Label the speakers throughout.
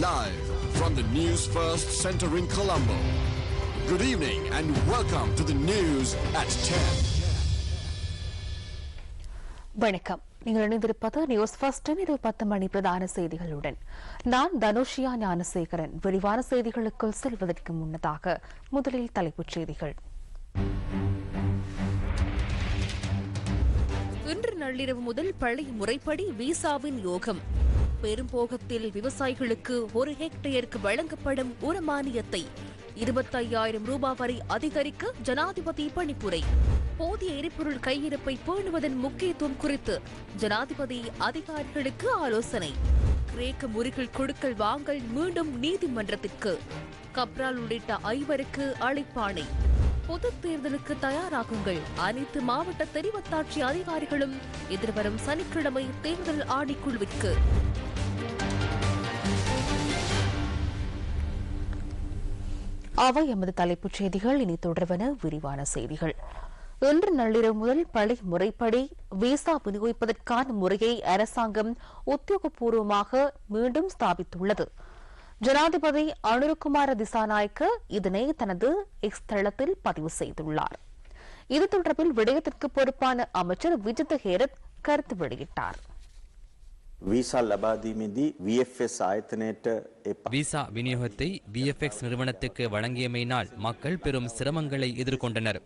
Speaker 1: live from the News First Center in Colombo. Good evening and welcome to the news at 10.
Speaker 2: வணக்கம். நீங்கள் இணைந்திருப்பது news ஃபர்ஸ்டின் இரவு பத்து மணி பிரதான செய்திகளுடன். நான் தனுஷியா ஞானசேகரன். விரிவான செய்திகளுக்குள் செல்வதற்கு முன்னதாக முதலில் தலைப்புச் செய்திகள். இன்று நள்ளிரவு முதல் பழைய முறைப்படி விசாவின் யோகம். பெரும்போகத்தில் விவசாயிகளுக்கு ஒரு ஹெக்டேருக்கு வழங்கப்படும் ஒரு மானியத்தை இருபத்தையாயிரம் ரூபாய் வரை அதிகரிக்க ஜனாதிபதி பணிப்புரை. போதிய எரிபொருள் கையிருப்பை பேணுவதன் முக்கியத்துவம் குறித்து ஜனாதிபதி அதிகாரிகளுக்கு ஆலோசனை. கிரேக்க முறிகள் கொடுக்கல் வாங்கல் மீண்டும் நீதிமன்றத்திற்கு. கப்ரால் உள்ளிட்ட ஐவருக்கு அழைப்பாணை. பொதுத் தேர்தலுக்கு தயாராகுங்கள். அனைத்து மாவட்ட தெரிவத்தாட்சி அதிகாரிகளும் எதிர்வரும் சனிக்கிழமை தேர்தல் ஆணைக்குழுவிற்கு. அவை எமது தலைப்புச் செய்திகள். இனி தொடர்வன விரிவான செய்திகள். இன்று நள்ளிரவு முதல் பழி முறைப்படி விசா விநியோகிப்பதற்கான முறையை அரசாங்கம் உத்தியோகபூர்வமாக மீண்டும் ஸ்தாபித்துள்ளது. ஜனாதிபதி அனுருகுமார திசாநாயக்க இதனை தனது எக்ஸ் தளத்தில் பதிவு செய்துள்ளார். இது தொடர்பில் விடயத்திற்கு பொறுப்பான அமைச்சர் விஜித் ஹேரத் கருத்து வெளியிட்டார்.
Speaker 3: விசா லபாதீமிதி விஎஃப்எஸ் ஆயத்தனேட்ட
Speaker 4: விசா விநியோகத்தை விஎஃப்எக்ஸ் நிறுவனத்துக்கு வழங்கியமையினால் மக்கள் பெரும் சிரமங்களை எதிர்கொண்டனர்.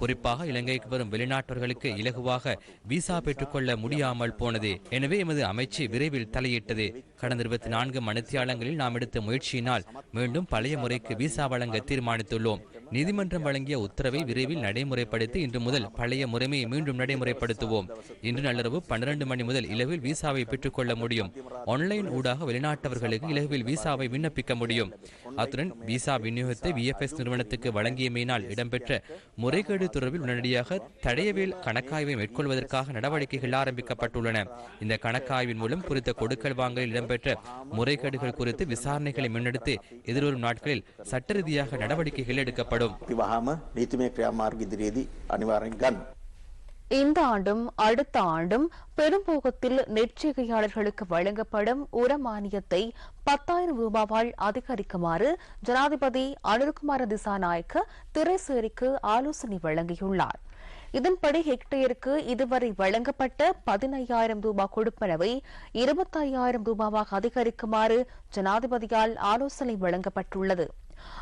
Speaker 4: குறிப்பாக இலங்கைக்கு வரும் வெளிநாட்டவர்களுக்கு இலகுவாக விசா பெற்றுக்கொள்ள முடியாமல் போனது. எனவே எமது அமைச்சு விரைவில் தலையிட்டது. கடந்த இருபத்தி நான்கு மணித்தியாலங்களில் நாம் எடுத்த முயற்சியினால் மீண்டும் பழைய முறைக்கு விசா வழங்க தீர்மானித்துள்ளோம். நீதிமன்றம் வழங்கிய உத்தரவை விரைவில் நடைமுறைப்படுத்தி இன்று முதல் பழைய முறைமையை மீண்டும் நடைமுறைப்படுத்துவோம். இன்று நள்ளிரவு பன்னிரண்டு மணி முதல் இலவில் விசாவை பெற்றுக்கொள்ள முடியும். ஆன்லைன் ஊடாக வெளிநாட்டவர்களுக்கு இலகுவில் விசாவை விண்ணப்பிக்க முடியும். அத்துடன் விசா விநியோகத்தை விஎஃப்எஸ் நிறுவனத்துக்கு வழங்கியமையினால் இடம்பெற்ற முறைகேடு தொடர்பில் உடனடியாக தடையவியல் கணக்காய்வை மேற்கொள்வதற்காக நடவடிக்கைகள் ஆரம்பிக்கப்பட்டுள்ளன. இந்த கணக்காய்வின் மூலம் குறித்த கொடுக்கல் வாங்கலில் இடம்பெற்ற முறைகேடுகள் குறித்து விசாரணைகளை முன்னெடுத்து எதிர்வரும் நாட்களில் சட்ட ரீதியாக நடவடிக்கைகள் எடுக்கப்படும்.
Speaker 2: இந்த ஆண்டும் அடுத்த ஆண்டும் பெரும்போகத்தில் நெற்றிகையாளர்களுக்கு வழங்கப்படும் உர மானியத்தை பத்தாயிரம் ரூபாவால் அதிகரிக்குமாறு ஜனாதிபதி அனுர்குமார திசாநாயக்க திரைசேரிக்கு ஆலோசனை வழங்கியுள்ளார். இதன்படி ஹெக்டேருக்கு இதுவரை வழங்கப்பட்ட பதினையாயிரம் ரூபாய் கொடுப்பனவை இருபத்தையாயிரம் ரூபாவாக அதிகரிக்குமாறு ஜனாதிபதியால் ஆலோசனை வழங்கப்பட்டுள்ளது.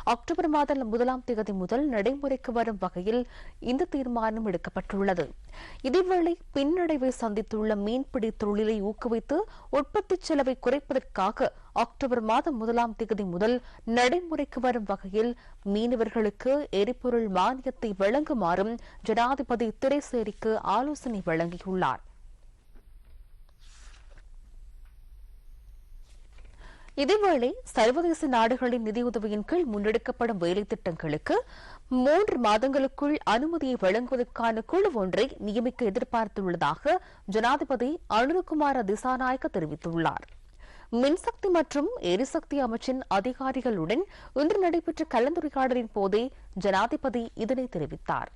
Speaker 2: அக்டோபர் மாதம் முதலாம் தேதி முதல் நடைமுறைக்கு வரும் வகையில் இந்த தீர்மானம் எடுக்கப்பட்டுள்ளது. இதேவேளை பின்னடைவை சந்தித்துள்ள மீன்பிடி தொழிலை ஊக்குவித்து உற்பத்தி செலவை குறைப்பதற்காக அக்டோபர் மாதம் முதலாம் தேதி முதல் நடைமுறைக்கு வரும் வகையில் மீனவர்களுக்கு எரிபொருள் மானியத்தை வழங்குமாறும் ஜனாதிபதி திரைசேரிக்கு ஆலோசனை வழங்கியுள்ளார். இதேவேளை சர்வதேச நாடுகளின் நிதியுதவியின் கீழ் முன்னெடுக்கப்படும் வேலை திட்டங்களுக்கு மூன்று மாதங்களுக்குள் அனுமதியை வழங்குவதற்கான குழு ஒன்றை நியமிக்க எதிர்பார்த்துள்ளதாக ஜனாதிபதி அனுருகுமார திசாநாயக்க தெரிவித்துள்ளார். மின்சக்தி மற்றும் எரிசக்தி அமைச்சின் அதிகாரிகளுடன் இன்று நடைபெற்ற கலந்துரையாடலின் போதே ஜனாதிபதி இதனை தெரிவித்தார்.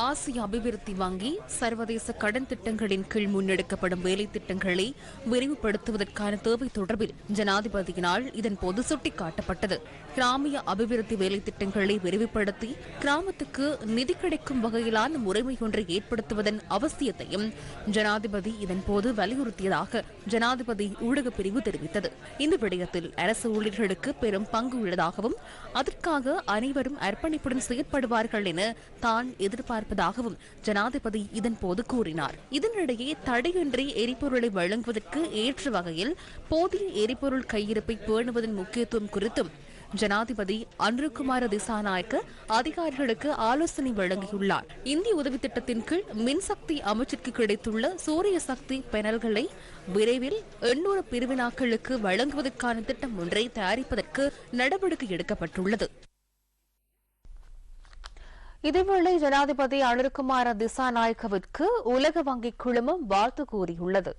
Speaker 2: ஆசிய அபிவிருத்தி வங்கி சர்வதேச கடன் திட்டங்களின் கீழ் முன்னெடுக்கப்படும் வேலை திட்டங்களை விரிவுபடுத்துவதற்கான தேவை தொடர்பில் ஜனாதிபதியினால் இதன்போது சுட்டிக்காட்டப்பட்டது. கிராமிய அபிவிருத்தி வேலை திட்டங்களை விரிவுபடுத்தி கிராமத்துக்கு நிதி கிடைக்கும் வகையிலான முறைமை ஒன்றை ஏற்படுத்துவதன் அவசியத்தையும் ஜனாதிபதி இதன்போது வலியுறுத்தியதாக ஜனாதிபதி ஊடகப் பிரிவு தெரிவித்தது. இந்த விடயத்தில் அரசு ஊழியர்களுக்கு பெரும் பங்கு உள்ளதாகவும் அதற்காக அனைவரும் அர்ப்பணிப்புடன் செயற்படுவார்கள் என தான் இருப்பதாகவும் ஜனாதிபதி இதன்போது கூறினார். இதனிடையே தடையின்றி எரிபொருளை வழங்குவதற்கு ஏற்ற வகையில் போதிய எரிபொருள் கையிருப்பை பேணுவதன் முக்கியத்துவம் குறித்தும் ஜனாதிபதி அன்ருகுமார திசாநாயக்க அதிகாரிகளுக்கு ஆலோசனை வழங்கியுள்ளார். இந்திய உதவி திட்டத்தின் கீழ் மின்சக்தி அமைச்சிற்கு கிடைத்துள்ள சூரிய சக்தி பெனல்களை விரைவில் எண்ணூறு பிரிவினாக்களுக்கு வழங்குவதற்கான திட்டம் ஒன்றை தயாரிப்பதற்கு நடவடிக்கை எடுக்கப்பட்டுள்ளது. இதேவேளை ஜனாதிபதி அனிருக்குமார திசாநாயக்கவிற்கு உலக வங்கி குழுமம் வாழ்த்து கூறியுள்ளது.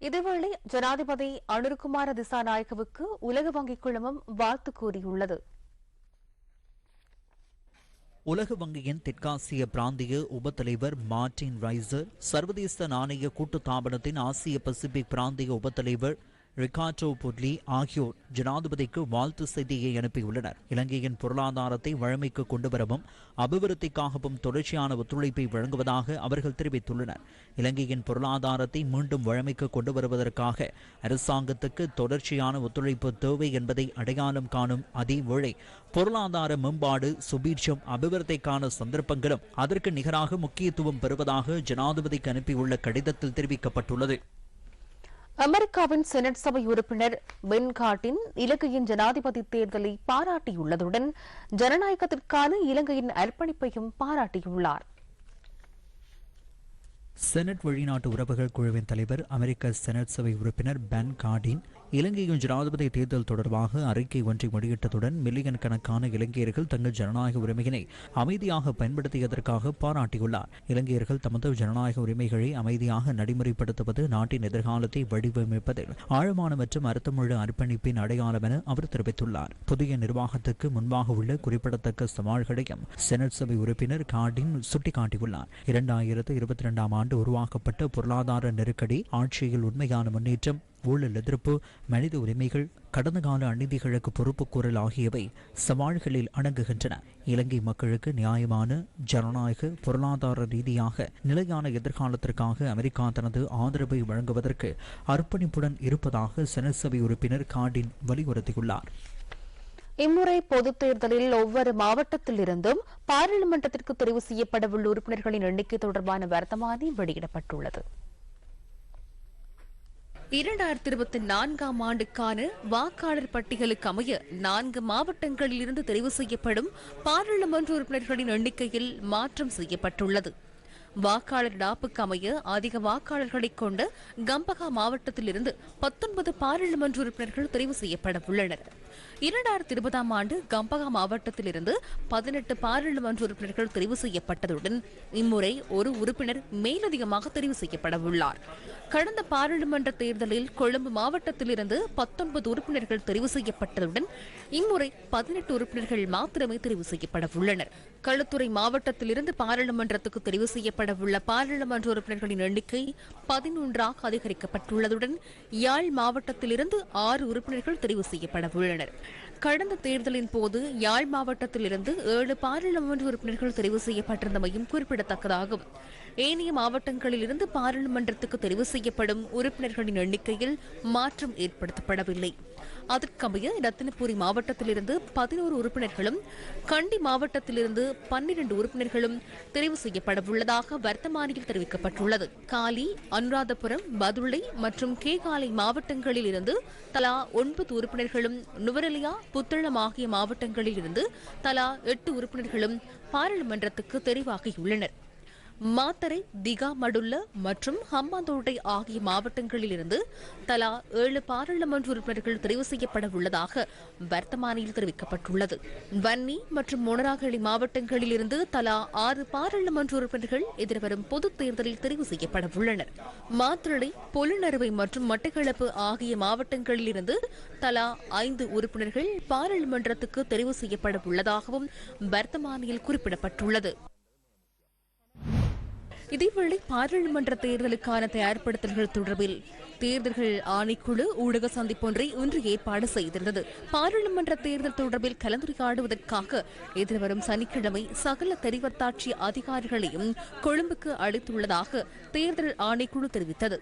Speaker 2: இதேவேளை ஜனாதிபதி அனிருக்குமார திசாநாயகவுக்கு உலக வங்கிக் குழுமம் வாழ்த்து கூறியுள்ளது.
Speaker 5: உலக வங்கியின் தெற்காசிய பிராந்திய உபத்தலைவர் மார்டின் ரைசர் சர்வதேச நாணய கூட்டு தாபனத்தின் ஆசிய பசிபிக் பிராந்திய உபத்தலைவர் ரிகார்டோ புட்லி ஆகியோர் ஜனாதிபதிக்கு வாழ்த்து செய்தியை அனுப்பியுள்ளனர். இலங்கையின் பொருளாதாரத்தை வழமைக்கு கொண்டுவரவும் அபிவிருத்திக்காகவும் தொடர்ச்சியான ஒத்துழைப்பை வழங்குவதாக அவர்கள் தெரிவித்துள்ளனர். இலங்கையின் பொருளாதாரத்தை மீண்டும் வழமைக்கு கொண்டு வருவதற்காக அரசாங்கத்துக்கு தொடர்ச்சியான ஒத்துழைப்பு தேவை என்பதை அடையாளம் காணும் அதேவேளை பொருளாதார மேம்பாடு சுபீட்சம் அபிவிருத்திக்கான சந்தர்ப்பங்களும் அதற்கு நிகராக முக்கியத்துவம் பெறுவதாக ஜனாதிபதிக்கு அனுப்பியுள்ள கடிதத்தில் தெரிவிக்கப்பட்டுள்ளது.
Speaker 2: அமெரிக்காவின் செனட் சபை உறுப்பினர் பென் காட்டின் இலங்கையின் ஜனாதிபதி தேர்தலை பாராட்டியுள்ளதுடன் ஜனநாயகத்திற்கான இலங்கையின் அர்ப்பணிப்பையும் பாராட்டியுள்ளார்.
Speaker 5: செனட் வெளிநாட்டு உறவுகள் குழுவின் தலைவர் அமெரிக்க செனட் சபை உறுப்பினர் பென் கார்டின் இலங்கையின் ஜனாதிபதி தேர்தல் தொடர்பாக அறிக்கை ஒன்றை வெளியிட்டதுடன் மில்லியன் கணக்கான இலங்கையர்கள் தங்கள் ஜனநாயக உரிமையினை அமைதியாக பயன்படுத்தியதற்காக பாராட்டியுள்ளார். இலங்கையர்கள் தமது ஜனநாயக உரிமைகளை அமைதியாக நடைமுறைப்படுத்துவது நாட்டின் எதிர்காலத்தை வடிவமைப்பதில் ஆழமான மற்றும் அர்த்தமுள்ள அர்ப்பணிப்பின் அடையாளம் என அவர் தெரிவித்துள்ளார். புதிய நிர்வாகத்துக்கு முன்பாக உள்ள குறிப்பிடத்தக்க சவால்களையும் செனட் சபை உறுப்பினர் கார்டின் சுட்டிக்காட்டியுள்ளார். இரண்டாயிரத்து இருபத்தி இரண்டாம் ஆண்டு உருவாக்கப்பட்ட பொருளாதார நெருக்கடி ஆட்சியில் உண்மையான முன்னேற்றம் ஊழல் எதிர்ப்பு மனித உரிமைகள் கடந்த கால அநீதிகளுக்கு பொறுப்பு கூறல் ஆகியவை சவால்களில் அடங்குகின்றன. இலங்கை மக்களுக்கு நியாயமான ஜனநாயக பொருளாதார ரீதியாக நிலையான எதிர்காலத்திற்காக அமெரிக்கா தனது ஆதரவை வழங்குவதற்கு அர்ப்பணிப்புடன் இருப்பதாக சனசபை உறுப்பினர் கார்டின் வலியுறுத்தியுள்ளார்.
Speaker 2: இம்முறை பொதுத் தேர்தலில் ஒவ்வொரு மாவட்டத்தில் இருந்தும் பாராளுமன்றத்திற்கு தெரிவு செய்யப்படவுள்ள உறுப்பினர்களின் எண்ணிக்கை தொடர்பான வர்த்தமானி வெளியிடப்பட்டுள்ளது. இரண்டாயிரத்தி இருபத்தி நான்காம் ஆண்டுக்கான வாக்காளர் பட்டியலுக்கு அமைய நான்கு மாவட்டங்களில் இருந்து தெரிவு செய்யப்படும் பாராளுமன்ற உறுப்பினர்களின் எண்ணிக்கையில் மாற்றம் செய்யப்பட்டுள்ளது. வாக்காளர் டாப்புக்கு அமைய அதிக வாக்காளர்களை கொண்ட கம்பகா மாவட்டத்திலிருந்து பத்தொன்பது பாராளுமன்ற உறுப்பினர்கள் தெரிவு செய்யப்பட உள்ளனர் இரண்டாயிரத்தி இருபதாம் ஆண்டு கம்பகா மாவட்டத்திலிருந்து பதினெட்டு பாராளுமன்ற உறுப்பினர்கள் தெரிவு செய்யப்பட்டதுடன் இம்முறை ஒரு உறுப்பினர் மேலதிகமாக தெரிவு செய்யப்பட உள்ளார் கடந்த பாராளுமன்ற தேர்தலில் கொழும்பு மாவட்டத்திலிருந்து பத்தொன்பது உறுப்பினர்கள் தெரிவு செய்யப்பட்டதுடன் இம்முறை பதினெட்டு உறுப்பினர்கள் மாத்திரமே தெரிவு செய்யப்பட உள்ளனர் களுத்துறை மாவட்டத்திலிருந்து பாராளுமன்றத்துக்கு தெரிவு செய்யப்பட உள்ள பாராளுமன்ற உறுப்பினர்களின் எண்ணிக்கை பதினொன்றாக அதிகரிக்கப்பட்டுள்ளதுடன் யாழ் மாவட்டத்திலிருந்து ஆறு உறுப்பினர்கள் தெரிவு செய்யப்பட உள்ளனர் கடந்த தேர்தலின் போது யாழ் மாவட்டத்திலிருந்து ஏழு பாராளுமன்ற உறுப்பினர்கள் தெரிவு செய்யப்பட்டிருந்தமையும் குறிப்பிடத்தக்கதாகும். ஏனைய மாவட்டங்களில் இருந்து பாராளுமன்றத்துக்கு தெரிவு செய்யப்படும் உறுப்பினர்களின் எண்ணிக்கையில் மாற்றம் ஏற்படுத்தப்படவில்லை. அதற்கமைய ரத்தினபுரி மாவட்டத்திலிருந்து பதினோரு உறுப்பினர்களும் கண்டி மாவட்டத்திலிருந்து பன்னிரண்டு உறுப்பினர்களும் தெரிவு செய்யப்படவுள்ளதாக வர்த்தமானியில் தெரிவிக்கப்பட்டுள்ளது. காலி அனுராதபுரம் பதுளை மற்றும் கேகாலை மாவட்டங்களில் இருந்து தலா ஒன்பது உறுப்பினர்களும் நுவரலியா புத்தளம் ஆகிய மாவட்டங்களில் இருந்து தலா எட்டு உறுப்பினர்களும் பாராளுமன்றத்துக்கு தெரிவாகியுள்ளனர். மாத்தரை திகா மடுல்ல மற்றும் ஹம்பாந்தோட்டை ஆகிய மாவட்டங்களிலிருந்து தலா ஏழு பாராளுமன்ற உறுப்பினர்கள் தெரிவு செய்யப்பட உள்ளதாக வர்த்தமானியில் தெரிவிக்கப்பட்டுள்ளது. வன்னி மற்றும் மொனராகலி மாவட்டங்களில் இருந்து தலா ஆறு பாராளுமன்ற உறுப்பினர்கள் எதிர்வரும் பொதுத் தேர்தலில் தெரிவு செய்யப்பட உள்ளனர். மாத்திரளை பொலுநறுவை மற்றும் மட்டக்களப்பு ஆகிய மாவட்டங்களிலிருந்து தலா ஐந்து உறுப்பினர்கள் பாராளுமன்றத்துக்கு தெரிவு செய்யப்பட உள்ளதாகவும் வர்த்தமானியில் குறிப்பிடப்பட்டுள்ளது. இதேவேளை பாராளுமன்ற தேர்தலுக்கான தயார்படுத்தல்கள் தொடர்பில் தேர்தல்கள் ஆணைக்குழு ஊடக சந்திப்பொன்றை இன்று ஏற்பாடு செய்திருந்தது. பாராளுமன்ற தேர்தல் தொடர்பில் கலந்துரையாடுவதற்காக எதிர்வரும் சனிக்கிழமை சகல தெரிவத்தாட்சி அதிகாரிகளையும் கொழும்புக்கு அளித்துள்ளதாக தேர்தல் ஆணைக்குழு தெரிவித்தது.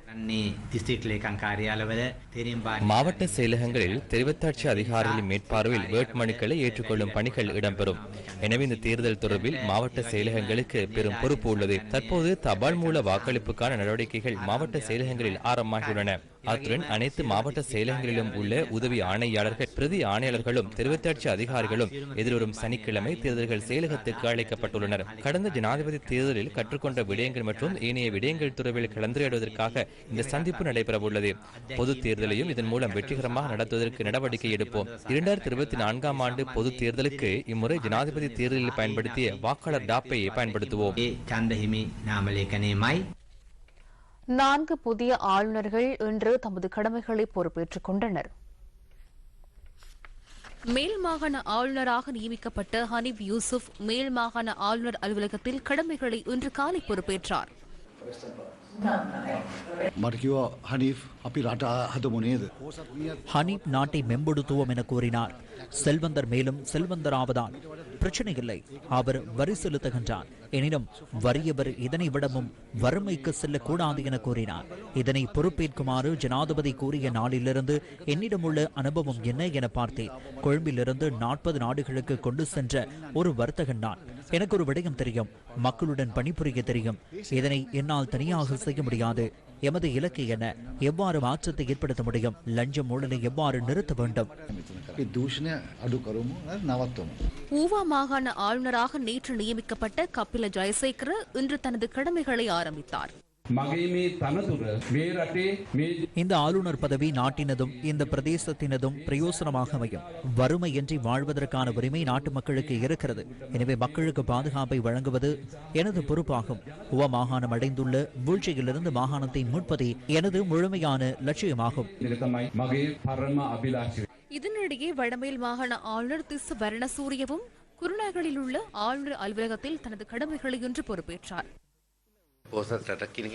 Speaker 4: மாவட்ட செயலகங்களில் தெரிவத்தாட்சி அதிகாரிகளின் மேற்பார்வையில் வேட்புமனுக்களை ஏற்றுக்கொள்ளும் பணிகள் இடம்பெறும். எனவே இந்த தேர்தல் தொடர்பில் மாவட்ட செயலகங்களுக்கு பெரும் பொறுப்பு உள்ளது. தற்போது தபால் மூல வாக்களிப்புக்கான நடவடிக்கைகள் மாவட்ட செயலகங்களில் ஆரம்பமாகியுள்ளன. அத்துடன் அனைத்து மாவட்ட செயலகங்களிலும் உள்ள உதவி ஆணையாளர்கள் பிரதி ஆணையாளர்களும் தெரிவத்தாட்சி அதிகாரிகளும் எதிர்வரும் சனிக்கிழமை தேர்தல்கள் செயலகத்துக்கு அழைக்கப்பட்டுள்ளனர். கடந்த ஜனாதிபதி தேர்தலில் கற்றுக்கொண்ட விடயங்கள் மற்றும் ஏனைய விடயங்கள் தொடர்பில் கலந்துரையாடுவதற்காக இந்த சந்திப்பு நடைபெறவுள்ளது. பொது தேர்தலையும் இதன் மூலம் வெற்றிகரமாக நடத்துவதற்கு நடவடிக்கை எடுப்போம். இரண்டாயிரத்தி இருபத்தி நான்காம் ஆண்டு பொது தேர்தலுக்கு இம்முறை ஜனாதிபதி தேர்தலில் பயன்படுத்திய வாக்காளர் டாப்பையை பயன்படுத்துவோம்.
Speaker 2: நான்கு புதிய ஆளுநர்கள் இன்று தமது கடமைகளை பொறுப்பேற்றுக் கொண்டனர். மேல் மாகாண ஆளுநராக நியமிக்கப்பட்ட ஹனீப் யூசுப் மேல் மாகாண ஆளுநர் அலுவலகத்தில் கடமைகளை இன்று காலை பொறுப்பேற்றார்.
Speaker 5: ஹனீப் நாட்டை மேம்படுத்துவோம் என கூறினார். செல்வந்தர் மேலும் செல்வந்தராவதால் பிரச்சனை இல்லை அவர் வரி செலுத்துகின்றார். எனினும் வறியவர் இதனை விடவும் வறுமைக்கு செல்லக்கூடாது என கூறினார். இதனை பொறுப்பேற்குமாறு ஜனாதிபதி கூறிய நாளிலிருந்து என்னிடம் உள்ள அனுபவம் என்ன என பார்த்தேன். கொழும்பிலிருந்து நாற்பது நாடுகளுக்கு கொண்டு சென்ற ஒரு வர்த்தகன் நான் எனக்கு ஒரு விடயம் தெரியும். மக்களுடன் பணிபுரிய தெரியும். இதனை என்னால் தனியாக செய்ய முடியாது. எமது இலக்கு என எவ்வாறு மாற்றத்தை ஏற்படுத்த முடியும்? லஞ்சம் ஊழலை எவ்வாறு நிறுத்த வேண்டும்?
Speaker 2: ஊவா மாகாண ஆளுநராக நேற்று நியமிக்கப்பட்ட கபில ஜெயசேகர இன்று தனது கடமைகளை ஆரம்பித்தார்.
Speaker 5: இந்த ஆளுநர் பதவி நாட்டினதும் இந்த பிரதேசத்தினதும் பிரயோசனமாக அமையும். வறுமையின்றி வாழ்வதற்கான உரிமை நாட்டு மக்களுக்கு இருக்கிறது. எனவே மக்களுக்கு பாதுகாப்பை வழங்குவது எனது பொறுப்பாகும். உவ மாகாணம் அடைந்துள்ள வீழ்ச்சியிலிருந்து மாகாணத்தை மீட்பதே எனது முழுமையான லட்சியமாகும்.
Speaker 2: இதனிடையே வடமேல் மாகாண ஆளுநர் திஸ் வர்ணசூரியவும் குருநாகலில் உள்ள ஆளுநர் அலுவலகத்தில் தனது கடமைகளை இன்று பொறுப்பேற்றார்.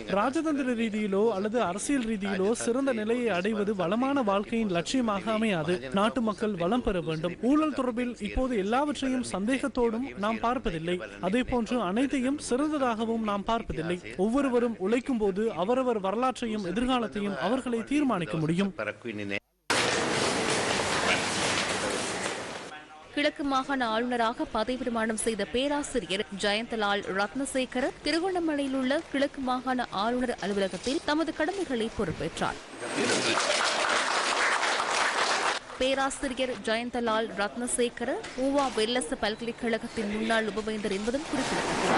Speaker 6: ராஜதந்திர ரீதியிலோ அல்லது அரசியல் ரீதியிலோ சிறந்த நிலையை அடைவது வளமான வாழ்க்கையின் லட்சியமாக அமையாது. நாட்டு மக்கள் வளம் பெற வேண்டும். ஊழல் தொடர்பில் இப்போது எல்லாவற்றையும் சந்தேகத்தோடும் நாம் பார்ப்பதில்லை. அதே போன்று அனைத்தையும் சிறந்ததாகவும் நாம் பார்ப்பதில்லை. ஒவ்வொருவரும் உழைக்கும் போது அவரவர் வரலாற்றையும் எதிர்காலத்தையும் அவர்களை தீர்மானிக்க முடியும்.
Speaker 2: கிழக்கு மாகாண ஆளுநராக பதவிப்பிரமாணம் செய்த பேராசிரியர் ஜெயந்தலால் ரத்னசேகர திருகோணமலையில் உள்ள கிழக்கு மாகாண ஆளுநர் அலுவலகத்தில் தமது கடமைகளை பொறுப்பேற்றார். பேராசிரியர் ஜெயந்தலால் ரத்னசேகர ஊவா வெல்லச பல்கலைக்கழகத்தின் முன்னாள் உபவேந்தர் என்பதும் குறிப்பிடத்தக்கது.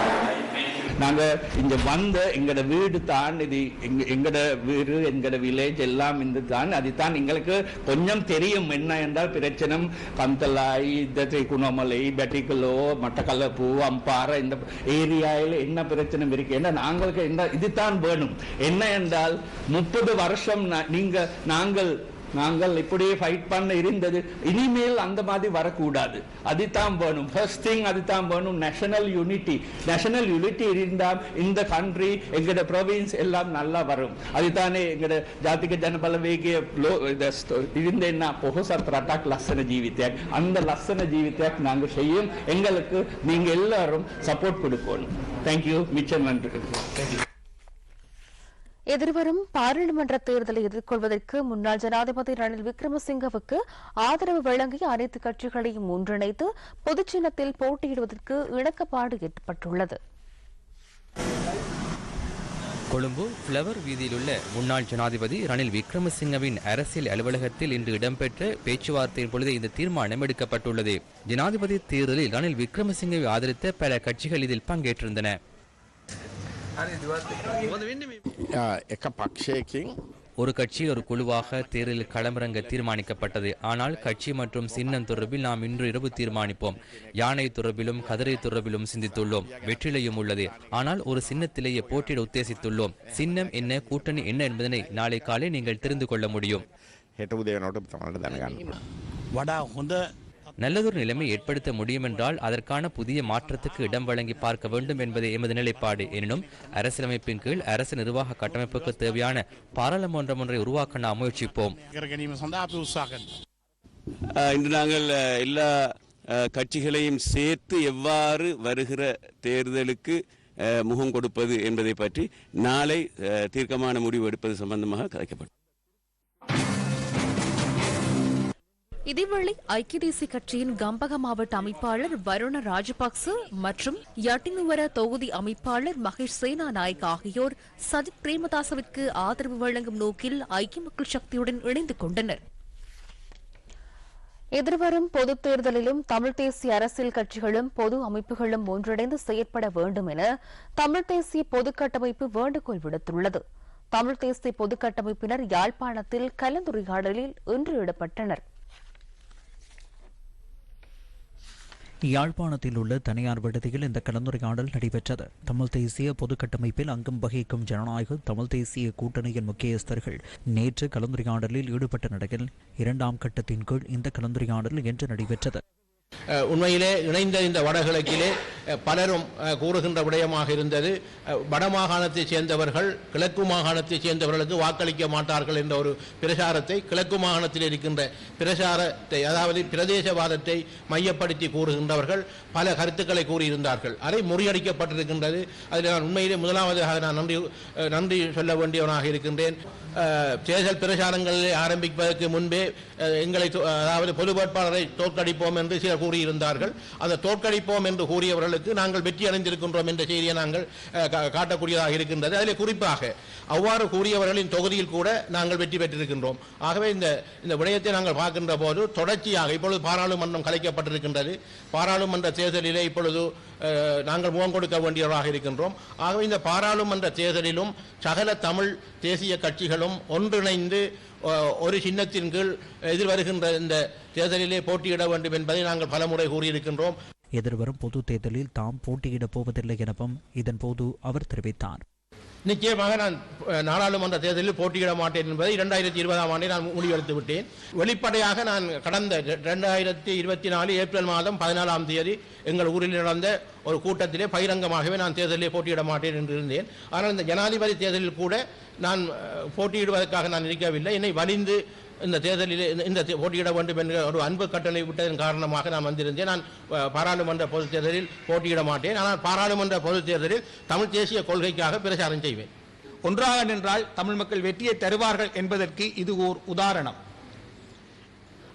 Speaker 7: நாங்க இங்க வந்த எங்கட வீடு தான் இது எங்க எங்கட வீடு எங்கட வில்லேஜ் எல்லாம் இந்த தான். அதுதான் எங்களுக்கு கொஞ்சம் தெரியும் என்ன என்றால் பிரச்சனை கந்தலாய் இந்த குணமலை பெட்டிக்குலோ மட்டக்களப்பு அம்பாறை இந்த ஏரியாவில் என்ன பிரச்சனை இருக்கு? ஏன்னா நாங்களுக்கு என்ன இதுதான் வேணும். என்ன என்றால் முப்பது வருஷம் நீங்க நாங்கள் நாங்கள் இப்படியே ஃபைட் பண்ண இருந்தது. இனிமேல் அந்த மாதிரி வரக்கூடாது. அது தான் வேணும். ஃபர்ஸ்ட் திங் அது தான் வேணும். நேஷனல் யூனிட்டி நேஷனல் யூனிட்டி இருந்தால் இந்த கண்ட்ரி எங்களோட ப்ரொவின்ஸ் எல்லாம் நல்லா வரும். அதுதானே எங்களோட ஜாதிக ஜனபல வேகிய இருந்தேன்னா பொகுசத் ரட்டாக் லස්සன ஜீவித்யாக். அந்த லස්සன ஜீவித்யாக் நாங்கள் செய்யும். எங்களுக்கு நீங்கள் எல்லாரும் சப்போர்ட் கொடுக்கணும். தேங்க்யூ மிச்சம் நன்றி.
Speaker 2: தேங்க்யூ எதிர்வரும் பாராளுமன்ற தேர்தலை எதிர்கொள்வதற்கு முன்னாள் ஜனாதிபதி ரணில் விக்ரமசிங்கவுக்கு ஆதரவு வழங்கிய அனைத்து கட்சிகளையும் ஒன்றிணைத்து பொதுச்சின்னத்தில் போட்டியிடுவதற்கு இணக்கப்பாடு ஏற்பட்டுள்ளது.
Speaker 4: கொழும்பு ஃப்ளவர் வீதியிலுள்ள முன்னாள் ஜனாதிபதி ரணில் விக்ரமசிங்கவின் அரசியல் அலுவலகத்தில் இன்று இடம்பெற்ற பேச்சுவார்த்தையின் பொழுது இந்த தீர்மானம் எடுக்கப்பட்டுள்ளது. ஜனாதிபதி தேர்தலில் ரணில் விக்ரமசிங்கவை ஆதரித்த பல கட்சிகள் இதில் பங்கேற்றிருந்தன.
Speaker 3: එක පක්ෂයකින්
Speaker 4: ஒரு கட்சி ஒரு குழுவாக தேர்தலில் களமிறங்க தீர்மானிக்கப்பட்டது ஆனால் கட்சி மற்றும் சின்னம் தொடர்பில் நாம் இன்று இரவு தீர்மானிப்போம் யானை தொடர்பிலும் கதிரை தொடர்பிலும் சிந்தித்துள்ளோம் வெற்றிலையும் உள்ளது ஆனால் ஒரு சின்னத்திலேயே போட்டியிட உத்தேசித்துள்ளோம் சின்னம் என்ன கூட்டணி என்ன என்பதனை நாளை காலை நீங்கள் தெரிந்து கொள்ள முடியும் நல்லதொரு நிலைமை ஏற்படுத்த முடியும் என்றால் அதற்கான புதிய மாற்றத்துக்கு இடம் வழங்கி பார்க்க வேண்டும் என்பதே எமது நிலைப்பாடு. எனினும் அரசியலமைப்பின் கீழ் அரசு நிர்வாக கட்டமைப்புக்கு தேவையான பாராளுமன்றம் ஒன்றை உருவாக்க நாம் முயற்சிப்போம்.
Speaker 8: இன்று நாங்கள் எல்லா கட்சிகளையும் சேர்த்து எவ்வாறு வருகிற தேர்தலுக்கு முகம் கொடுப்பது என்பதை பற்றி நாளை தீர்க்கமான முடிவு எடுப்பது சம்பந்தமாக கதைக்கப்படும்.
Speaker 2: இதேவேளை ஐக்கிய தேசிய கட்சியின் கம்பக மாவட்ட அமைப்பாளர் வருண ராஜபக்ச மற்றும் யட்டினுவர தொகுதி அமைப்பாளர் மகேஷ் சேனா நாயக் ஆகியோர் சஜித் பிரேமதாசவிற்கு ஆதரவு வழங்கும் நோக்கில் ஐக்கிய மக்கள் சக்தியுடன் இணைந்து கொண்டனர். எதிர்வரும் பொதுத் தேர்தலிலும் தமிழ் தேசிய அரசியல் கட்சிகளும் பொது அமைப்புகளும் ஒன்றிணைந்து செயற்பட வேண்டும் என தமிழ் தேசிய பொதுக்கட்டமைப்பு வேண்டுகோள் விடுத்துள்ளது. தமிழ் தேசிய பொதுக்கட்டமைப்பினர் யாழ்ப்பாணத்தில் கலந்துரையாடலில் இன்று ஈடுபட்டனா்
Speaker 5: யாழ்ப்பாணத்தில் உள்ள தனியார் விடுதியில் இந்த கலந்துரையாடல் நடைபெற்றது. தமிழ் தேசிய பொதுக்கட்டமைப்பில் அங்கம் வகிக்கும் ஜனநாயக தமிழ் தேசிய கூட்டணியின் முக்கியஸ்தர்கள் நேற்று கலந்துரையாடலில் ஈடுபட்ட நிலையில் இரண்டாம் கட்டத்தின் கீழ் இந்த கலந்துரையாடல் இன்று நடைபெற்றது.
Speaker 9: உண்மையிலே இணைந்த இந்த வடகிழக்கிலே பலரும் கூறுகின்ற விடயமாக இருந்தது. வடமாகாணத்தைச் சேர்ந்தவர்கள் கிழக்கு மாகாணத்தைச் சேர்ந்தவர்களுக்கு வாக்களிக்க மாட்டார்கள் என்ற ஒரு பிரசாரத்தை கிழக்கு மாகாணத்தில் இருக்கின்ற பிரசாரத்தை அதாவது பிரதேசவாதத்தை மையப்படுத்தி கூறுகின்றவர்கள் பல கருத்துக்களை கூறியிருந்தார்கள். அதை முறியடிக்கப்பட்டிருக்கின்றது. அதில் நான் உண்மையிலே முதலாவதாக நான் நன்றி நன்றி சொல்ல வேண்டியவனாக இருக்கின்றேன். தேர்தல் பிரச்சாரங்களிலே ஆரம்பிப்பதற்கு முன்பே எங்களை அதாவது பொது வேட்பாளரை தோற்கடிப்போம் என்று சிலர் கூறியிருந்தார்கள். அந்த தோற்கடிப்போம் என்று கூறியவர்களுக்கு நாங்கள் வெற்றி அடைந்திருக்கின்றோம் என்ற செய்தியை நாங்கள் காட்டக்கூடியதாக இருக்கின்றது. அதில் குறிப்பாக அவ்வாறு கூறியவர்களின் தொகுதியில் கூட நாங்கள் வெற்றி பெற்றிருக்கின்றோம். ஆகவே இந்த இந்த விடயத்தை நாங்கள் பார்க்கின்ற போது தொடர்ச்சியாக இப்பொழுது பாராளுமன்றம் கலைக்கப்பட்டிருக்கின்றது. பாராளுமன்ற தேர்தலிலே இப்பொழுது நாங்கள் முகம் கொடுக்க வேண்டியவராக இருக்கின்றோம். ஆகவே இந்த பாராளுமன்ற தேர்தலிலும் சகல தமிழ் தேசிய கட்சிகளும் ஒன்றிணைந்து ஒரு சின்னத்தின் கீழ் எதிர்வருகின்ற இந்த தேர்தலிலே போட்டியிட வேண்டும் என்பதை நாங்கள் பலமுறை கூறியிருக்கின்றோம்.
Speaker 5: எதிர்வரும் பொது தேர்தலில் தாம் போட்டியிடப் போவதில்லை எனவும் இதன்போது அவர் தெரிவித்தார்.
Speaker 9: நிச்சயமாக நான் நாடாளுமன்ற தேர்தலில் போட்டியிட மாட்டேன் என்பதை இரண்டாயிரத்தி இருபதாம் ஆண்டே நான் முடிவெடுத்து விட்டேன். வெளிப்படையாக நான் கடந்த இரண்டாயிரத்தி இருபத்தி நாலு ஏப்ரல் மாதம் பதினாலாம் தேதி எங்கள் ஊரில் நடந்த ஒரு கூட்டத்திலே பகிரங்கமாகவே நான் தேர்தலில் போட்டியிட மாட்டேன் என்று இருந்தேன். ஆனால் இந்த ஜனாதிபதி தேர்தலில் கூட நான் போட்டியிடுவதற்காக நான் இருக்கவில்லை. என்னை வலிந்து இந்த தேர்தலில் இந்த- இந்த போட்டியிட வேண்டும் என்ற ஒரு அன்பு கட்டளை விட்டதன் காரணமாக நான் வந்திருந்தேன். நான் பாராளுமன்ற பொதுத் தேர்தலில் போட்டியிட மாட்டேன். ஆனால் பாராளுமன்ற பொதுத் தேர்தலில் தமிழ் தேசிய கொள்கைக்காக பிரச்சாரம் செய்வேன்.
Speaker 10: ஒன்றாக நின்றால் தமிழ் மக்கள் வெற்றியை தருவார்கள் என்பதற்கு இது ஓர் உதாரணம்.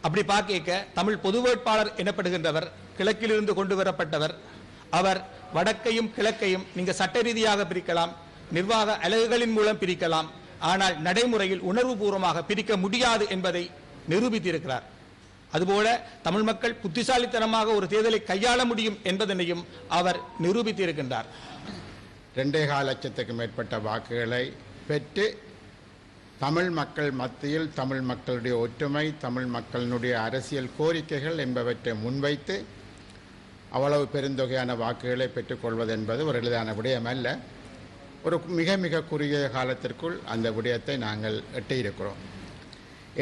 Speaker 10: அப்படி பார்க்க தமிழ் பொது வேட்பாளர் எனப்படுகின்றவர் கிழக்கிலிருந்து கொண்டு வரப்பட்டவர். அவர் வடக்கையும் கிழக்கையும் நீங்கள் சட்ட ரீதியாக பிரிக்கலாம் நிர்வாக அலகுகளின் மூலம் பிரிக்கலாம். ஆனால் நடைமுறையில் உணர்வுபூர்வமாக பிரிக்க முடியாது என்பதை நிரூபித்திருக்கிறார். அதுபோல தமிழ் மக்கள் புத்திசாலித்தனமாக ஒரு தேர்தலை கையாள முடியும் என்பதனையும் அவர் நிரூபித்திருக்கின்றார்.
Speaker 11: ரெண்டே கால் லட்சத்துக்கு மேற்பட்ட வாக்குகளை பெற்று தமிழ் மக்கள் மத்தியில் தமிழ் மக்களுடைய ஒற்றுமை தமிழ் மக்களினுடைய அரசியல் கோரிக்கைகள் என்பவற்றை முன்வைத்து அவ்வளவு பெருந்தொகையான வாக்குகளை பெற்றுக்கொள்வது என்பது ஒரு எளிதான விடயம் அல்ல ஒரு மிக மிக குறுகிய காலத்திற்குள் அந்த விடயத்தை நாங்கள் எட்டியிருக்கிறோம்.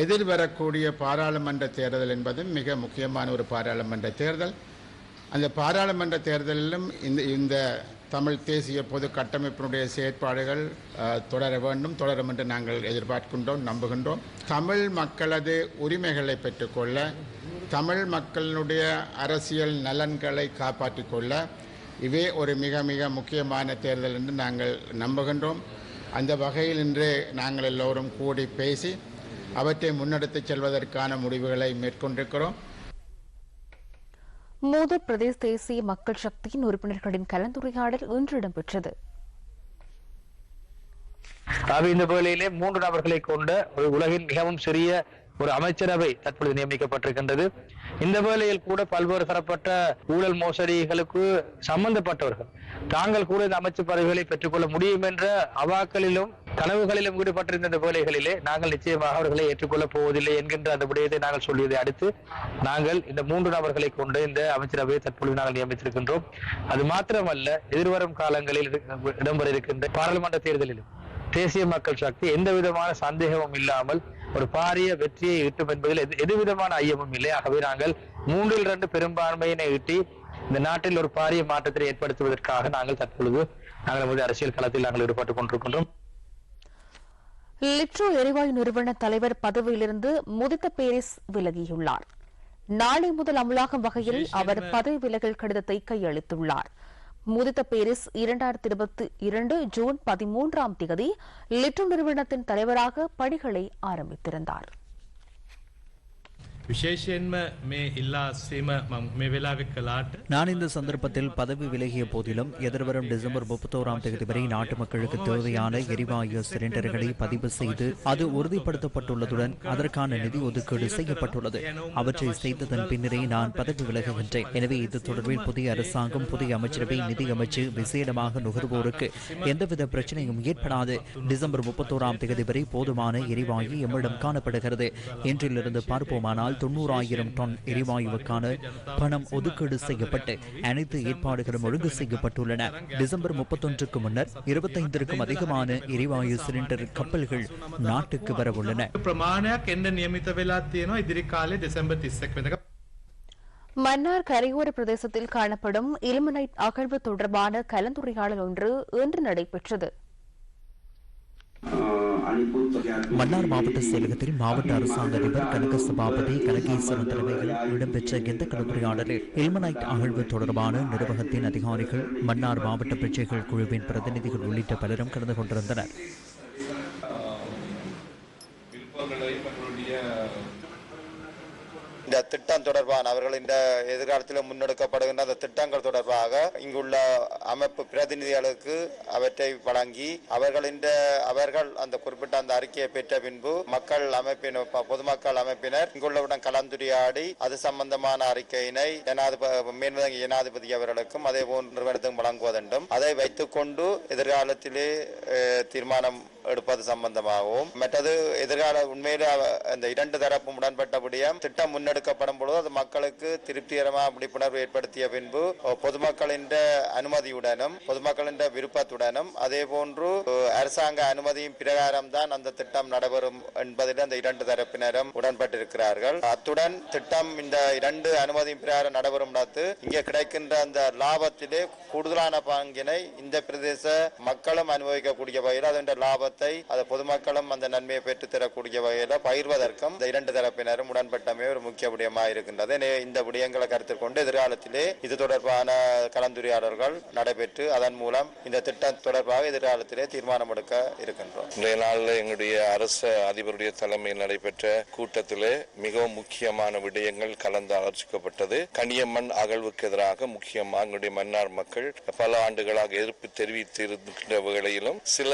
Speaker 11: எதிர்வரக்கூடிய பாராளுமன்ற தேர்தல் என்பதும் மிக முக்கியமான ஒரு பாராளுமன்ற தேர்தல். அந்த பாராளுமன்ற தேர்தலிலும் இந்த இந்த தமிழ் தேசிய பொது கட்டமைப்பினுடைய செயற்பாடுகள் தொடர வேண்டும் தொடரும் என்று நாங்கள் எதிர்பார்க்கின்றோம் நம்புகின்றோம். தமிழ் மக்களது உரிமைகளை பெற்றுக்கொள்ள தமிழ் மக்களினுடைய அரசியல் நலன்களை காப்பாற்றிக் இவே ஒரு மிக மிக முக்கியமான தேர்தல் என்று நாங்கள் நம்புகின்றோம். அந்த வகையில் இன்று நாங்கள் எல்லோரும் கூடி பேசி அவற்றை முன்னெடுத்துச் செல்வதற்கான முடிவுகளை மேற்கொண்டிருக்கிறோம்.
Speaker 2: மூதூர் பிரதேச தேசிய மக்கள் சக்தியின் உறுப்பினர்களின் கலந்துரையாடல் இன்று இடம்பெற்றது.
Speaker 12: இந்த வேளையிலே மூன்று நபர்களை கொண்ட ஒரு உலகின் மிகவும் சிறிய ஒரு அமைச்சரவை தற்பொழுது நியமிக்கப்பட்டிருக்கின்றது. இந்த வேளையில் கூட பல்வேறு தரப்பட்ட ஊழல் மோசடிகளுக்கு சம்பந்தப்பட்டவர்கள் தாங்கள் கூட இந்த அமைச்சு பதவிகளை பெற்றுக்கொள்ள முடியும் என்ற அவாக்களிலும் கனவுகளிலும் ஈடுபட்டிருந்த இந்த வேலைகளிலே நாங்கள் நிச்சயமாக அவர்களை ஏற்றுக்கொள்ளப் போவதில்லை என்கின்ற அந்த விடயத்தை நாங்கள் சொல்லியதை அடுத்து நாங்கள் இந்த மூன்று நபர்களை கொண்டு இந்த அமைச்சரவையை தற்பொழுது நாங்கள் நியமித்திருக்கின்றோம். அது மாத்திரமல்ல எதிர்வரும் காலங்களில் இடம்பெற இருக்கின்ற பாராளுமன்ற தேர்தலிலும் தேசிய மக்கள் சக்தி எந்த விதமான சந்தேகமும் இல்லாமல் ஒரு பாரிய வெற்றியை ஈட்டும் என்பதில் எது- எதுவிதமான ஐயமும் இல்லை. ஆகவே நாங்கள் மூன்றில் இரண்டு பெரும்பான்மையினை ஈட்டி இந்த நாட்டில் ஒரு பாரிய மாற்றத்தை ஏற்படுத்துவதற்காக நாங்கள் தற்பொழுது நாங்கள் நமது அரசியல் களத்தில் நாங்கள் ஈடுபட்டுக் கொண்டிருக்கின்றோம்.
Speaker 2: லிட்ரோ எரிவாயு நிறுவன தலைவர் பதவியிலிருந்து முதித்த பேரிஸ் விலகியுள்ளார். நாளை முதல் அமலாகும் வகையில் அவர் பதவி விலகல் கடிதத்தை கையளித்துள்ளார். முதித்த பேரிஸ் இரண்டாயிரத்தி இருபத்தி இரண்டு ஜூன் பதிமூன்றாம் தேதி லிட்ரோ நிறுவனத்தின் தலைவராக பணிகளை ஆரம்பித்திருந்தார்.
Speaker 13: විශේෂයෙන්ම මේ ඉල්ලා අස්සීම මම මේ වෙලාවෙ කලාට
Speaker 5: நான் இந்த சந்தர்ப்பத்தில் பதவி விலகிய போதிலும் எதிர்வரும் டிசம்பர் முப்பத்தோராம் தேதி வரை நாட்டு மக்களுக்கு தேவையான எரிவாயு சிலிண்டர்களை பதிவு செய்து அது உறுதிப்படுத்தப்பட்டுள்ளதுடன் அதற்கான நிதி ஒதுக்கீடு செய்யப்பட்டுள்ளது அவற்றை செய்ததன் பின்னரே நான் பதவி விலகுகின்றேன் எனவே இது தொடர்பில் புதிய அரசாங்கம் புதிய அமைச்சரவை நிதி அமைச்சு விசேடமாக நுகர்வோருக்கு எந்தவித பிரச்சனையும் ஏற்படாது டிசம்பர் முப்பத்தோராம் தேதி வரை போதுமான எரிவாயு எம்மிடம் காணப்படுகிறது இன்றிலிருந்து பார்ப்போமானால் தொண்ணூறாயிரம் டன் எரிவாயுவுக்கான பணம் ஒதுக்கீடு செய்யப்பட்டு அனைத்து ஏற்பாடுகளும் ஒழுங்கு செய்யப்பட்டுள்ளன. டிசம்பர் முப்பத்தொன்றுக்கு முன்னர் இருபத்தைந்திற்கும் அதிகமான எரிவாயு சிலிண்டர் கப்பல்கள் நாட்டுக்கு வரவுள்ளன.
Speaker 2: மன்னார் கரையோர பிரதேசத்தில் காணப்படும் இலுமினைட் அகழ்வு தொடர்பான கலந்துரையாடல் ஒன்று இன்று நடைபெற்றது.
Speaker 5: மன்னார் மாவட்ட செயலகத்தில் மாவட்ட அரசாங்க அதிபர் கனக சபாபதி கனகேஸ்வரன் தலைமையில் இடம்பெற்ற இந்த கலந்துரையாடலில் எல்மனைட் அகழ்வு தொடர்பான நிர்வாகத்தின் அதிகாரிகள் மன்னார் மாவட்ட பிரச்சைகள் குழுவின் பிரதிநிதிகள் உள்ளிட்ட பலரும் கலந்து கொண்டிருந்தனர்.
Speaker 14: இந்த திட்டம் தொடர்பான அவர்கள் இந்த எதிர்காலத்தில் முன்னெடுக்கப்படுகின்ற அந்த திட்டங்கள் தொடர்பாக இங்குள்ள அமைப்பு பிரதிநிதிகளுக்கு அவற்றை வழங்கி அவர்கள் இந்த அவர்கள் அந்த குறிப்பிட்ட அந்த அறிக்கையை பெற்ற பின்பு மக்கள் அமைப்பினர் பொதுமக்கள் அமைப்பினர் இங்குள்ளவுடன் கலந்துரையாடி அது சம்பந்தமான அறிக்கையினை ஜனாதிபதி மேன்மதங்கி ஜனாதிபதி அவர்களுக்கும் அதே போன்ற நிறுவனத்துக்கும் வழங்குவது வேண்டும் அதை வைத்துக்கொண்டு எதிர்காலத்திலே தீர்மானம் எடுப்பது சம்பந்தமாகவும் மற்றது எதிர்கால உண்மையிலே அந்த இரண்டு தரப்பும் உடன்பட்டபடியும் திட்டம் முன்னெடுக்க பொழுது அது மக்களுக்கு திருப்திகரமாக விழிப்புணர்வு ஏற்படுத்திய பின்பு பொதுமக்களின் அனுமதியுடனும் பொதுமக்களின் விருப்பத்துடனும் அதே போன்று அரசாங்க அனுமதியின் பிரகாரம் தான் அந்த திட்டம் நடைபெறும் என்பதில் அந்த இரண்டு தரப்பினரும் உடன்பட்டிருக்கிறார்கள். அத்துடன் திட்டம் இந்த இரண்டு அனுமதியின் பிரகாரம் நடைபெறும் நடத்து இங்கே கிடைக்கின்ற அந்த லாபத்திலே கூடுதலான பங்கினை இந்த பிரதேச மக்களும் அனுபவிக்கக்கூடிய வகையில் அதன் லாபத்தை அது பொதுமக்களும் அந்த நன்மையை பெற்று தரக்கூடிய வகையில் பகிர்வதற்கும் இந்த இரண்டு தரப்பினரும் உடன்பட்டமே ஒரு முக்கிய விடயமாக இருக்கின்றது எனவே இந்த விடயங்களை கருத்தில் கொண்டு எதிர்காலத்திலே இது தொடர்பான கலந்துரையாடல்கள் நடைபெற்று அதன் மூலம் இந்த திட்டம் தொடர்பாக எதிர்காலத்திலே தீர்மானம் எடுக்க இருக்கின்றோம்.
Speaker 15: இன்றைய நாளில் எங்களுடைய அரசு அதிபருடைய தலைமையில் நடைபெற்ற கூட்டத்திலே மிகவும் முக்கியமான விடயங்கள் கலந்து ஆலோசிக்கப்பட்டது. கனியம்மண் அகழ்வுக்கு எதிராக முக்கியமாக எங்களுடைய மன்னார் மக்கள் பல ஆண்டுகளாக எதிர்ப்பு தெரிவித்திருக்கின்ற வேளையிலும் சில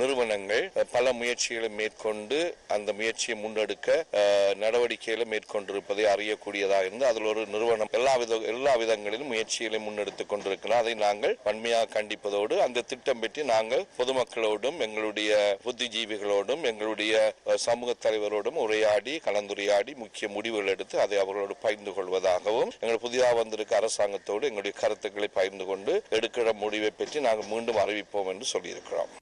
Speaker 15: நிறுவனங்கள் பல முயற்சிகளை மேற்கொண்டு அந்த முயற்சியை முன்னெடுக்க நடவடிக்கை நடவடிக்கைகளை மேற்கொண்டிருப்பதை அறியக்கூடியதாக இருந்து அதில் ஒரு நிறுவனம் எல்லா வித எல்லா விதங்களிலும் முயற்சிகளை முன்னெடுத்துக் கொண்டிருக்கிறோம் அதை நாங்கள் வன்மையாக கண்டிப்பதோடு அந்த திட்டம் பற்றி நாங்கள் பொதுமக்களோடும் எங்களுடைய புத்திஜீவிகளோடும் எங்களுடைய சமூக தலைவரோடும் உரையாடி கலந்துரையாடி முக்கிய முடிவுகள் எடுத்து அதை அவர்களோடு பகிர்ந்து கொள்வதாகவும் எங்கள் புதிதாக வந்திருக்க அரசாங்கத்தோடு எங்களுடைய கருத்துக்களை பகிர்ந்து கொண்டு எடுக்கிற முடிவை பற்றி நாங்கள் மீண்டும் அறிவிப்போம் என்று சொல்லியிருக்கிறோம்.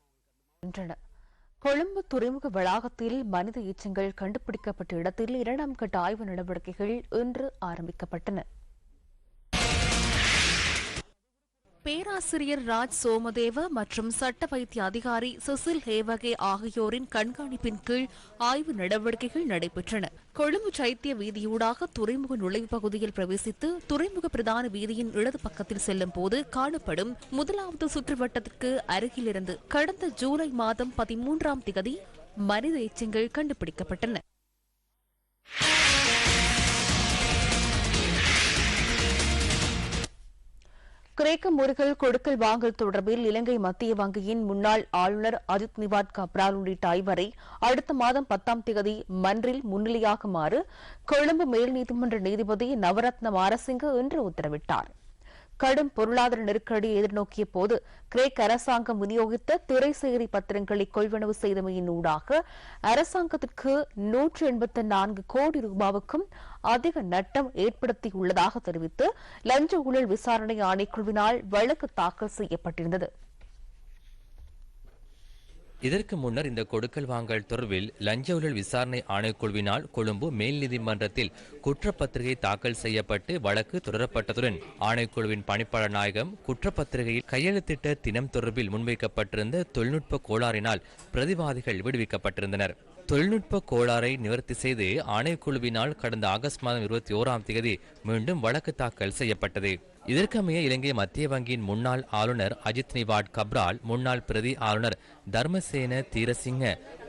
Speaker 2: கொழும்பு துறைமுக வளாகத்தில் மனித எச்சங்கள் கண்டுபிடிக்கப்பட்ட இடத்தில் இரண்டாம் கட்ட ஆய்வு நடவடிக்கைகள் இன்று ஆரம்பிக்கப்பட்டன. பேராசிரியர் ராஜ் சோமதேவ மற்றும் சட்ட வைத்திய அதிகாரி சுசில் ஹேவகே ஆகியோரின் கண்காணிப்பின் கீழ் ஆய்வு நடவடிக்கைகள் நடைபெற்றன. கொழும்பு சைத்திய வீதியூடாக துறைமுக நுழைவு பகுதியில் பிரவேசித்து துறைமுக பிரதான வீதியின் இடது பக்கத்தில் செல்லும் போது காணப்படும் முதலாவது சுற்றுவட்டத்திற்கு அருகிலிருந்து கடந்த ஜூலை மாதம் பதிமூன்றாம் திகதி மனித எச்சங்கள் கண்டுபிடிக்கப்பட்டன. கிரேக்க முறைகள் கொடுக்கல் வாங்கல் தொடர்பில் இலங்கை மத்திய வங்கியின் முன்னாள் ஆளுநர் அஜித் நிவாட் கப்ரால் உள்ளிட்ட ஐவரை அடுத்த மாதம் பத்தாம் தேதி மன்றில் முன்னிலையாகுமாறு கொழும்பு மேல் நீதிமன்ற நீதிபதி நவரத்ன மாரசிங்க இன்று உத்தரவிட்டார். கடும் பொருளாதார நெருக்கடியை எதிர்நோக்கிய போது கிரேக் அரசாங்கம் விநியோகித்த திரைசேரி பத்திரங்களை கொள்வனவு செய்தமையின் ஊடாக அரசாங்கத்திற்கு நூற்று எண்பத்தி நான்கு கோடி ரூபாவுக்கும் அதிக நட்டம் ஏற்படுத்தியுள்ளதாக தெரிவித்து லஞ்ச ஊழல் விசாரணை ஆணைக்குழுவினால் வழக்கு தாக்கல் செய்யப்பட்டிருந்தது.
Speaker 4: இதற்கு முன்னர் இந்த கொடுக்கல் வாங்கல் தொடர்பில் லஞ்ச ஊழல் விசாரணை ஆணைக்குழுவினால் கொழும்பு மேல் நீதிமன்றத்தில் குற்றப்பத்திரிகை தாக்கல் செய்யப்பட்டு வழக்கு தொடரப்பட்டதுடன் ஆணைக்குழுவின் பணிப்பாளர் நாயகம் குற்றப்பத்திரிகையில் கையெழுத்திட்ட தினம் தொடர்பில் முன்வைக்கப்பட்டிருந்த தொழில்நுட்ப கோளாறினால் பிரதிவாதிகள் விடுவிக்கப்பட்டிருந்தனர். தொழில்நுட்ப கோளாறை நிவர்த்தி செய்து ஆணைக்குழுவினால் கடந்த ஆகஸ்ட் மாதம் இருபத்தி ஓராம் தேதி மீண்டும் வழக்கு தாக்கல் செய்யப்பட்டது. இதற்கமைய இலங்கை மத்திய வங்கியின் முன்னாள் ஆளுநர் அஜித் நிவாட் கப்ரால் முன்னாள் பிரதி ஆளுநர் தர்மசேன தீரசிங்க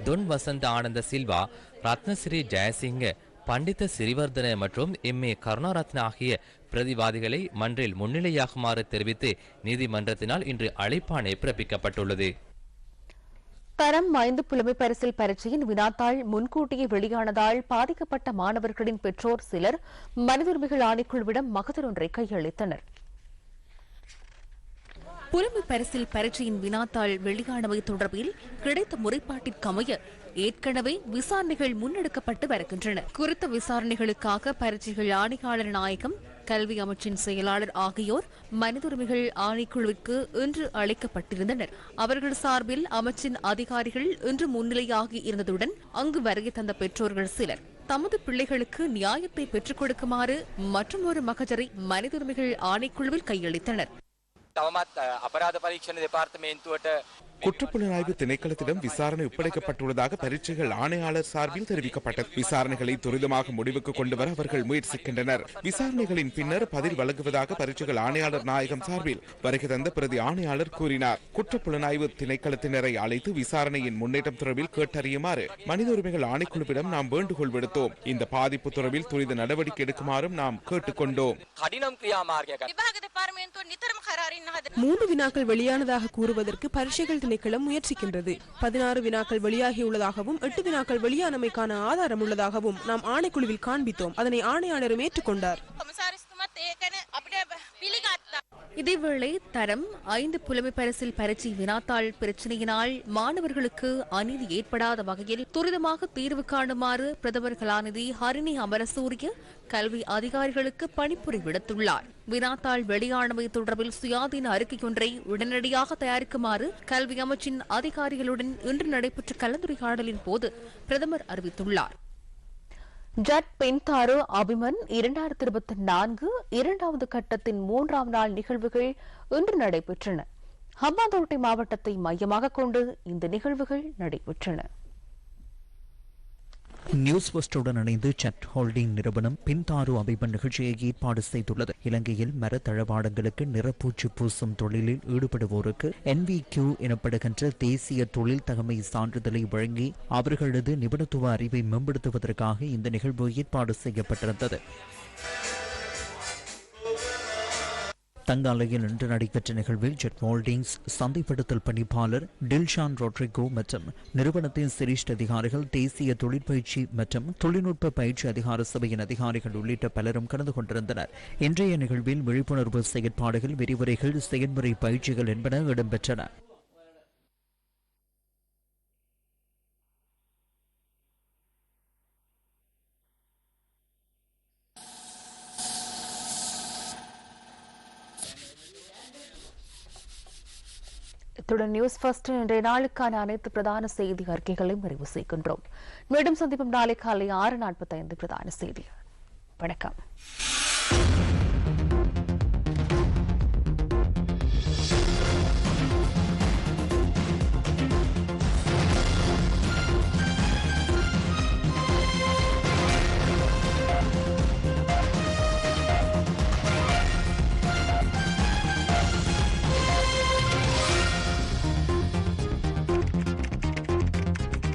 Speaker 4: துன் வசந்த ஆனந்த சில்வா ரத்னஸ்ரீ ஜெயசிங்க பண்டித சிறிவர்தன மற்றும் எம் ஏ கருணாரத்ன ஆகிய பிரதிவாதிகளை மன்றில் முன்னிலையாகுமாறு தெரிவித்து நீதிமன்றத்தினால் இன்று அழைப்பாணை பிறப்பிக்கப்பட்டுள்ளது.
Speaker 2: தரம் ஐந்து புலமை பரிசில் பரீட்சையின் வினாத்தாள் முன்கூட்டியே வெளியானதால் பாதிக்கப்பட்ட மாணவர்களின் பெற்றோர் சிலர் மனித உரிமைகள் ஆணைக்குழுவிடம் மகஜர் ஒன்றை கையளித்தனர். புலமை பரிசில் பரீட்சையின் வினாத்தாள் வெளியானவை தொடர்பில் கிடைத்த முறைப்பாட்டிற்கமைய ஏற்கனவே விசாரணைகள் முன்னெடுக்கப்பட்டு வருகின்றன. குறித்த விசாரணைகளுக்காக பரீட்சைகள் ஆணையாளர் நாயகம் கல்வி அமைச்சின் செயலாளர் ஆகியோர் மனித உரிமைகள் ஆணைக்குழுவிற்கு இன்று அழைக்கப்பட்டிருந்தனர் அவர்கள் சார்பில் அமைச்சின் அதிகாரிகள் இன்று முன்னிலையாகி இருந்ததுடன் அங்கு வருகை தந்த பெற்றோர்கள் சிலர் தமது பிள்ளைகளுக்கு நியாயத்தை பெற்றுக் கொடுக்குமாறு மற்றும் ஒரு மகஜரை மனித உரிமைகள் ஆணைக்குழுவில் கையளித்தனர்
Speaker 16: තවමත් අපරාධ පරීක්ෂණ දෙපාර්තමේන්තුවට
Speaker 17: குற்றப்புலனாய்வு திணைக்களத்திடம் விசாரணை ஒப்படைக்கப்பட்டுள்ளதாக பரீட்சைகள் ஆணையாளர் சார்பில் தெரிவிக்கப்பட்டது. விசாரணைகளை துரிதமாக முடிவுக்கு கொண்டுவர அவர்கள் முயற்சிக்கின்றனர். விசாரணைகளின் பின்னர் பதில் வழங்குவதாக பரீட்சைகள் ஆணையாளர் நாயகம் சார்பில் வருகை தந்த பிரதி ஆணையாளர் கூறினார். குற்றப்புலனாய்வு திணைக்களத்தினரை அழைத்து விசாரணையின் முன்னேற்றம் தொடர்பில் கேட்டறியுமாறு மனித உரிமைகள் ஆணைக்குழுவிடம் நாம் வேண்டுகோள் விடுத்தோம். இந்த பாதிப்பு தொடர்பில் துரித நடவடிக்கை எடுக்குமாறும் நாம் கேட்டுக்கொண்டோம்.
Speaker 18: மூன்று வினாக்கள் வெளியானதாக கூறுவதற்கு பரீட்சைகள் திணைக்களம் முயற்சிக்கின்றது. பதினாறு வினாக்கள் வெளியாகியுள்ளதாகவும் எட்டு வினாக்கள் வெளியானமைக்கான ஆதாரம் உள்ளதாகவும் நாம் ஆணைக்குழுவில் காண்பித்தோம். அதனை ஆணையாளரும் ஏற்றுக்கொண்டார்.
Speaker 2: இதேவேளை தரம் ஐந்து புலமை பரிசில் பரீட்சை வினாத்தாள் பிரச்சினையினால் மாணவர்களுக்கு அநீதி ஏற்படாத வகையில் துரிதமாக தீர்வு காணுமாறு பிரதமர் கலாநிதி ஹரிணி அமரசூரிய கல்வி அதிகாரிகளுக்கு பணிப்புரை விடுத்துள்ளார். வினாத்தாள் வெளியானவை தொடர்பில் சுயாதீன அறிக்கையொன்றை உடனடியாக தயாரிக்குமாறு கல்வி அமைச்சின் அதிகாரிகளுடன் இன்று நடைபெற்ற கலந்துரையாடலின் போது பிரதமர் அறிவித்துள்ளார். ஜட் பென்தாரு அபிமன் இரண்டாயிரத்தி இருபத்தி நான்கு இரண்டாவது கட்டத்தின் மூன்றாம் நாள் நிகழ்வுகள் இன்று நடைபெற்றன. ஹம்பாந்தோட்டை மாவட்டத்தை மையமாக கொண்டு இந்த நிகழ்வுகள் நடைபெற்றன.
Speaker 5: நியூஸ் ஃபர்ஸ்டுடன் இணைந்து சட் ஹோல்டிங் நிறுவனம் பின்தாரு அமைப்பு நிகழ்ச்சியை ஏற்பாடு செய்துள்ளது. இலங்கையில் மரத்தளவாடங்களுக்கு நிறப்பூச்சு பூசும் தொழிலில் ஈடுபடுவோருக்கு NVQ எனப்படுகின்ற தேசிய தொழில் தகமை சான்றிதழை வழங்கி அவர்களது நிபுணத்துவ அறிவை மேம்படுத்துவதற்காக இந்த நிகழ்வு ஏற்பாடு செய்யப்பட்டிருந்தது. தங்காலையில் இன்று நடைபெற்ற நிகழ்வில் ஜெட் ஹோல்டிங்ஸ் சந்தைப்படுத்தல் பணிப்பாளர் டில்ஷான் ரொட்ரிகோ மற்றும் நிறுவனத்தின் சிரிஷ்ட அதிகாரிகள் தேசிய தொழிற்பயிற்சி மற்றும் தொழில்நுட்ப பயிற்சி அதிகார சபையின் அதிகாரிகள் உள்ளிட்ட பலரும் கலந்து கொண்டிருந்தனர். இன்றைய நிகழ்வில் விழிப்புணர்வு செயற்பாடுகள் விரிவுரைகள் செயல்முறை பயிற்சிகள் என்பன இடம்பெற்றன.
Speaker 2: இத்துடன் நியூஸ் ஃபர்ஸ்ட் இன்றைய நாளுக்கான அனைத்து பிரதான செய்தி அறிக்கைகளையும் நிறைவு செய்கின்றோம். மீண்டும் சந்திப்போம். நாளை காலை ஆறு நாற்பத்தைந்து பிரதான செய்தி வணக்கம்.